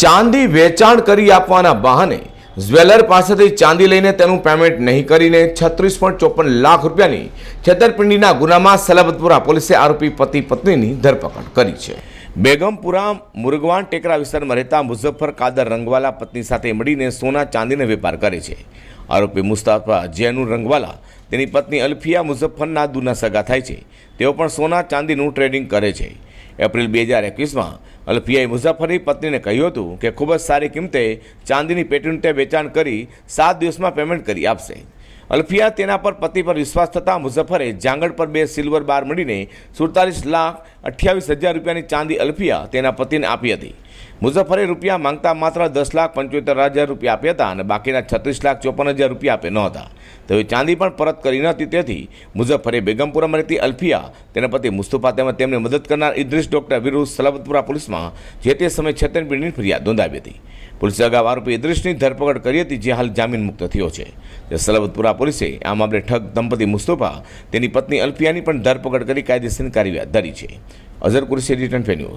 ચાંદી વેચાણ કરી આપવાના બહાને જ્વેલર પાસેથી ચાંદી લઈને તેનું પેમેન્ટ નહીં કરીને છત્રીસ પોઈન્ટ ચોપન લાખ રૂપિયાની છેતરપિંડીના ગુનામાં સલાબતપુરા પોલીસે આરોપી પતિ પત્નીની ધરપકડ કરી છે. બેગમપુરા મુરગવાન ટેકરા વિસ્તારમાં રહેતા મુઝફ્ફર કાદર રંગવાલા પત્ની સાથે મળીને સોના ચાંદીનો વેપાર કરે છે. આરોપી મુસ્તાફા જૈનુર રંગવાલા તેની પત્ની અલ્ફિયા મુઝફ્ફરના દૂના સગા થાય છે. તેઓ પણ સોના ચાંદીનું ટ્રેડિંગ કરે છે. એપ્રિલ બે હજાર એકવીસમાં. અલ્ફિયાએ મુઝફ્ફરની પત્નીને કહ્યું હતું કે, ખૂબ જ સારી કિંમતે ચાંદીની પેટીનું વેચાણ કરી સાત દિવસમાં પેમેન્ટ કરી આપશે. અલ્ફિયા તેના પર પતિ પર વિશ્વાસ થતાં મુઝફ્ફરે જાંગડ પર બે સિલ્વર બાર મળીને સુડતાલીસ લાખ અઠ્યાવીસ હજાર રૂપિયાની ચાંદી અલ્ફિયા તેના પતિને આપી હતી. મુઝફ્ફરે રૂપિયા માંગતા માત્ર દસ લાખ પંચોતેર હજાર રૂપિયા આપ્યા હતા અને બાકીના છત્રીસ લાખ ચોપન હજાર રૂપિયા આપ્યા ન હતા તેઓએ ચાંદી પણ પરત કરી ન હતી, તેથી મુઝફ્ફરે બેગમપુરામાં રહેતી અલ્ફિયા તેના પતિ મુસ્તફા તેમજ તેમને મદદ કરનાર ઇદ્રીસ ડોક્ટર વિરુદ્ધ સલાબતપુરા પોલીસમાં જે તે સમયે છેતરપિંડીની ફરિયાદ નોંધાવી હતી. પોલીસે અગાઉ આરોપી ઇદ્રીસની ધરપકડ કરી હતી, જે હાલ જામીન મુક્ત થયો છે. તે સલાબતપુરા પોલીસે આ મામલે ઠગ દંપતી મુસ્તફા, તેની પત્ની અલ્ફિયાની પણ ધરપકડ કરી કાયદેસરની કાર્યવાહી ધરી છે. અઝર કુરશી, રિટર્ન ફેન્યુઝ